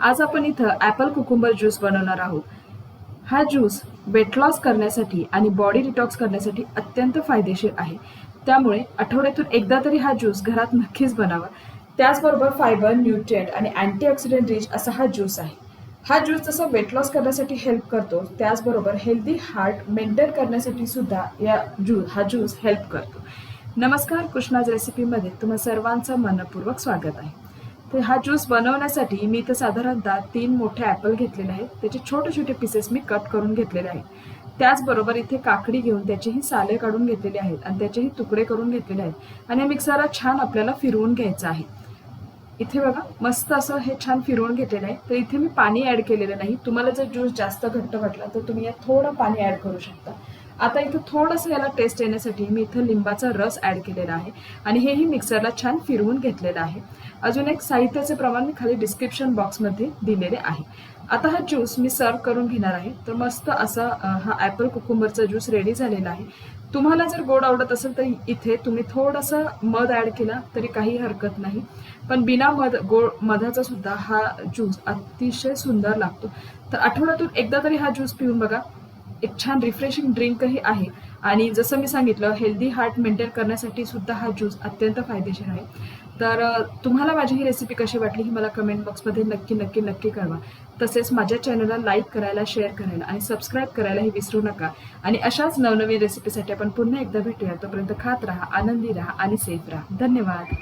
आज आपण इथं ॲपल कुकुंबर ज्यूस बनवणार आहोत. हा ज्यूस वेट लॉस करण्यासाठी आणि बॉडी डिटॉक्स करण्यासाठी अत्यंत फायदेशीर आहे. त्यामुळे आठवड्यातून एकदा तरी हा ज्यूस घरात नक्कीच बनावा. त्याचबरोबर फायबर न्यूट्रिएंट आणि अँटीऑक्सिडंट रिच असा हा ज्यूस आहे. हा ज्यूस जसं वेट लॉस करण्यासाठी हेल्प करतो त्याचबरोबर हेल्दी हार्ट मेंटेन करण्यासाठी सुद्धा या ज्यूस हा ज्यूस हेल्प करतो. नमस्कार कृष्णाज रेसिपीमध्ये तुम्हा सर्वांचं मनपूर्वक स्वागत आहे. तर हा ज्यूस बनवण्यासाठी मी इथं साधारणतः तीन मोठे ॲपल घेतलेले आहेत. त्याचे छोटे छोटे पीसेस मी कट करून घेतलेले आहेत. त्याचबरोबर इथे काकडी घेऊन त्याचेही साले काढून घेतलेले आहेत आणि त्याचेही तुकडे करून घेतलेले आहेत. आणि मिक्सरला छान आपल्याला फिरवून घ्यायचं आहे. इथे बघा मस्त असं हे छान फिरवून घेतलेलं आहे. तर इथे मी पाणी ॲड केलेलं नाही. तुम्हाला जर ज्यूस जास्त घट्ट वाटला तर तुम्ही यात थोडं पाणी ॲड करू शकता. आता इथं थोडंसं याला टेस्ट येण्यासाठी मी इथं लिंबाचा रस ॲड केलेला आहे आणि हेही मिक्सरला छान फिरवून घेतलेलं आहे. अजून एक साहित्याचे प्रमाण मी खाली डिस्क्रिप्शन बॉक्समध्ये दिलेले आहे. आता हा ज्यूस मी सर्व करून घेणार आहे. तर मस्त असा हा ॲपल कुकुंबरचा ज्यूस रेडी झालेला आहे. तुम्हाला जर गोड आवडत असेल तर इथे तुम्ही थोडंसं मध ॲड केला तरी काही हरकत नाही. पण बिना मध गोड मधाचा सुद्धा हा ज्यूस अतिशय सुंदर लागतो. तर आठवड्यातून एकदा तरी हा ज्यूस पिऊन बघा. एक छान रिफ्रेशिंग ड्रिंकही आहे. आणि जसं मी सांगितलं हेल्दी हार्ट मेंटेन करण्यासाठी सुद्धा हा ज्यूस अत्यंत फायदेशीर आहे. तर तुम्हाला माझी ही रेसिपी कशी वाटली ही मला कमेंट बॉक्समध्ये नक्की नक्की नक्की कळवा. तसेच माझ्या चॅनलला लाईक करायला शेअर करायला आणि सबस्क्राईब करायलाही विसरू नका. आणि अशाच नवनवीन रेसिपीसाठी आपण पुन्हा एकदा भेटूया. तोपर्यंत खात राहा आनंदी राहा आणि सेफ राहा. धन्यवाद.